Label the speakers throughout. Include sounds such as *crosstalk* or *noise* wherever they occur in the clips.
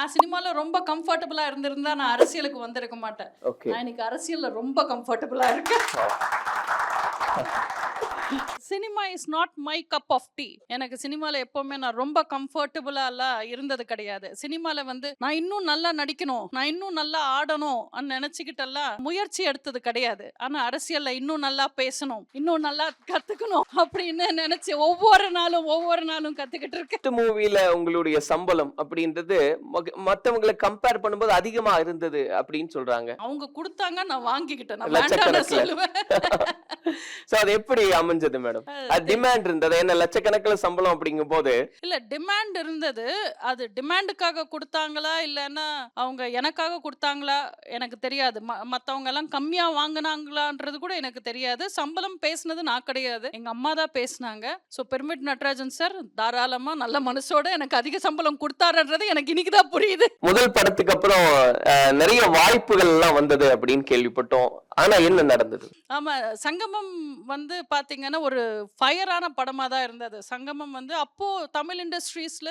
Speaker 1: நான் சினிமால ரொம்ப கம்ஃபர்டபுளா இருந்திருந்தா நான் அரசியலுக்கு வந்திருக்க மாட்டேன். நான் இன்னைக்கு அரசியல்ல ரொம்ப கம்ஃபர்டபுளா இருக்கேன். *laughs* Cinema is not my cup of tea எனக்கு சினிமால எப்பவுமே நான் ரொம்ப கம்ஃபர்டபுளாலாம் இருந்தது கிடையாது. சினிமால வந்து நான் இன்னும் நல்லா நடிக்கணும் நான் இன்னும் நல்லா ஆடணும் நினைச்சுக்கிட்டெல்லாம் முயற்சி எடுத்தது கிடையாது. ஆனா அரசியல்ல இன்னும் நல்லா பேசணும் இன்னும் நல்லா கத்துக்கணும் அப்படின்னு நினைச்சு ஒவ்வொரு நாளும் ஒவ்வொரு நாளும் கத்துக்கிட்டு இருக்கேன்.
Speaker 2: மூவில உங்களுடைய சம்பளம் அப்படின்றது மத்தவங்களை கம்பேர் பண்ணும்போது அதிகமா இருந்தது அப்படின்னு சொல்றாங்க.
Speaker 1: அவங்க கொடுத்தாங்க நான் வாங்கிக்கிட்டேன். நான். சொல்லுவேன். *laughs*
Speaker 2: அது எப்படி அமைஞ்சது மேடம். டிமாண்ட் இருந்தது. என்ன லட்சக்கணக்கில் சம்பளம் அப்படிங்கும் போது
Speaker 1: இல்ல டிமாண்ட் இருந்தது. அது டிமாண்டுக்காக கொடுத்தாங்களா? இல்லைன்னா அவங்க எனக்காக கொடுத்தாங்களா? எனக்கு தெரியாது. மத்தவங்க எல்லாம் கம்மியா வாங்குனாங்களான்றது கூட எனக்கு தெரியாது. சம்பளம் பேசுனது நான் கிடையாது. எங்க அம்மா தான் பேசுனாங்க. ஸோ பெருமிட் நடராஜன் சார் தாராளமா நல்ல மனசோட எனக்கு அதிக சம்பளம் கொடுத்தாருன்றது எனக்கு இன்னைக்கு தான் புரியுது.
Speaker 2: முதல் படத்துக்கு அப்புறம் நிறைய வாய்ப்புகள் எல்லாம் வந்தது அப்படின்னு கேள்விப்பட்டோம். ஆனா என்ன நடந்தது?
Speaker 1: ஆமா சங்கமம் வந்து பாத்தீங்கன்னா ஒரு ஃபயரான படமா தான் இருந்தது. சங்கமம் வந்து அப்போ தமிழ் இண்டஸ்ட்ரீஸ்ல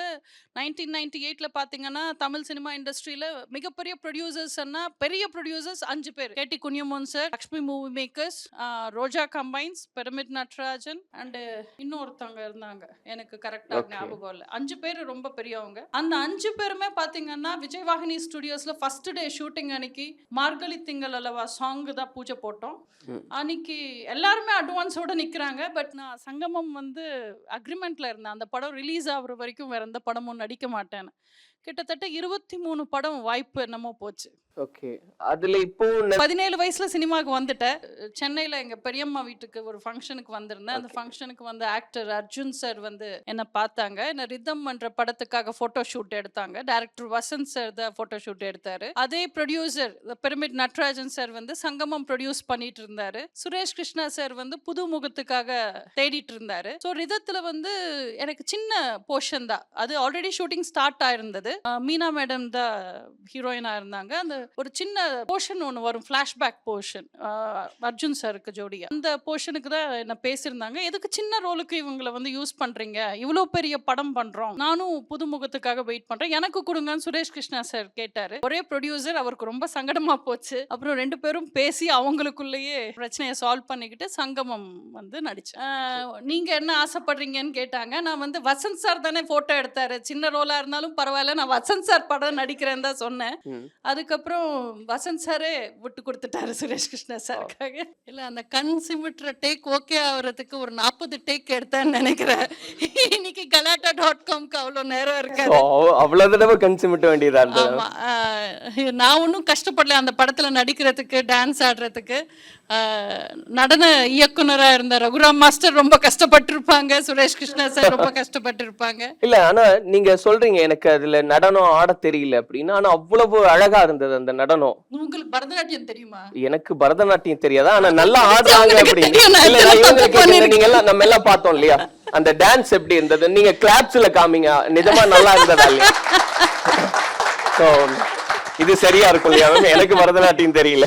Speaker 1: நைன்டீன் நைன்டி எயிட்ல பாத்தீங்கன்னா தமிழ் சினிமா இண்டஸ்ட்ரியில மிகப்பெரிய ப்ரொடியூசர்ஸ்னா பெரிய ப்ரொடியூசர்ஸ் அஞ்சு பேர். KT Kunjumon sir Lakshmi movie makers Roja combines pyramid Natarajan and இன்னொருத்தவங்க இருந்தாங்க. எனக்கு கரெக்டா
Speaker 2: Okay.
Speaker 1: ஞாபகம் இல்லை அஞ்சு பேர் ரொம்ப பெரியவங்க. அந்த அஞ்சு பேருமே பாத்தீங்கன்னா விஜயவாகினி ஸ்டுடியோஸ்ல ஃபர்ஸ்ட் டே ஷூட்டிங் அன்னைக்கு மார்கழி திங்கள் அல்லவா சாங் தான் பூஜை போட்டோம். அன்னைக்கு எல்லாருமே அட்வான்ஸோட நிக்கிறாங்க. பட் நான் சங்கமம் வந்து அக்ரிமெண்ட்ல இருந்தேன். அந்த படம் ரிலீஸ் ஆகுற வரைக்கும் வேற எந்த படமும் நடிக்க மாட்டேன்னு. கிட்டத்தட்ட இருபத்தி மூணு படம் வாய்ப்பு என்னமோ போச்சு.
Speaker 2: ஓகே. அதுல இப்போ
Speaker 1: பதினேழு வயசுல சினிமாவுக்கு வந்துட்டேன் சென்னையில எங்க பெரியம்மா வீட்டுக்கு ஒரு ஃபங்க்ஷனுக்கு வந்திருந்தேன். அந்த. ஃபங்க்ஷனுக்கு வந்து ஆக்டர் அர்ஜுன் சார் வந்து என்ன பார்த்தாங்க. என்ன ரிதம் என்ற படத்துக்காக போட்டோ ஷூட் எடுத்தாங்க. டைரக்டர் வசந்த் சார் தான் போட்டோ ஷூட் எடுத்தாரு. அதே ப்ரொடியூசர் பிரமிட் நட்ராஜன் சார் வந்து சங்கமம் ப்ரொடியூஸ் பண்ணிட்டு இருந்தாரு. சுரேஷ் கிருஷ்ணா சார் வந்து புது முகத்துக்காக தேடிட்டு இருந்தாரு. ஸோ ரிதத்துல வந்து எனக்கு சின்ன போர்ஷன் தான். அது ஆல்ரெடி ஷூட்டிங் ஸ்டார்ட் ஆயிருந்தது. அஹ் மீனா மேடம் தான் ஹீரோயினா இருந்தாங்க. அந்த ஒரு சின்ன போர்ஷன் ஒன்று வரும் ஃப்ளாஷ்பேக் போர்ஷன் அர்ஜுன் சாருக்கு ஜோடியா. அந்த போர்ஷனுக்கு தான் என்ன பேசியிருந்தாங்க. எதுக்கு சின்ன ரோலுக்கு இவங்களை வந்து யூஸ் பண்றீங்க? இவ்வளோ பெரிய படம் பண்றோம். நானும் புதுமுகத்துக்காக வெயிட் பண்றேன். எனக்கு கொடுங்கன்னு சுரேஷ் கிருஷ்ணா சார் கேட்டாரு. ஒரே ப்ரொடியூசர் அவருக்கு ரொம்ப சங்கடமா போச்சு. அப்புறம் ரெண்டு பேரும் பேசி அவங்களுக்குள்ளேயே பிரச்சனையை சால்வ் பண்ணிக்கிட்டு சங்கமம் வந்து நடிச்சேன். நீங்க என்ன ஆசைப்படுறீங்கன்னு கேட்டாங்க. நான் வந்து வசந்த் சார் தானே போட்டோ எடுத்தாரு. சின்ன ரோலா இருந்தாலும் பரவாயில்ல. நான் வசந்த் சார் படம் நடிக்கிறேன்னு தான் சொன்னேன். அதுக்கப்புறம் வசந்த் சாரே விட்டு கொடுத்துட்டாரு சுரேஷ் கிருஷ்ணா சாருக்காக. இல்ல அந்த கண் சிமிட்டுற டேக் ஓகே ஆகுறதுக்கு ஒரு நாற்பது டேக் எடுத்தேன்னு நினைக்கிறேன். இன்னைக்கு டாட் காம்க்கு அவ்வளோ நேரம் இருக்காது.
Speaker 2: அவ்- அவ்வளவு தடவை கன்சிமிட்ட வேண்டியதா இருந்தது?
Speaker 1: நான் ஒன்றும் கஷ்டப்படல. அந்த படத்துல நடிக்கிறதுக்கு டான்ஸ் ஆடுறதுக்கு நடன இயக்குனரா இருந்த ரகுராம் மாஸ்டர் ரொம்ப கஷ்டப்பட்டிருப்பாங்க. சுரேஷ் கிருஷ்ணா சார் ரொம்ப கஷ்டப்பட்டிருப்பாங்க.
Speaker 2: இல்ல ஆனா நீங்க சொல்றீங்க எனக்கு அதுல நடனம் ஆட தெரியல அப்படின்னு. ஆனா அவ்வளவு அழகா இருந்தது அந்த நடனம்.
Speaker 1: உங்களுக்கு பரதநாட்டியம் தெரியுமா?
Speaker 2: எனக்கு பரதநாட்டியம் தெரியாதா. ஆனா நல்லா ஆடுறாங்க அப்படின்னு. நீங்க எல்லாம் நம்ம எல்லாம் பார்த்தோம் இல்லையா? அந்த டான்ஸ் எப்படி இருந்தது? நீங்க கிளாப்ஸ்ல காமிங்க. நிஜமா நல்லா இருந்ததா இல்லையா? *laughs* So, இது சரியா இருக்கும் இல்லையா? மேம் எனக்கு பரதநாட்டியம் தெரியல.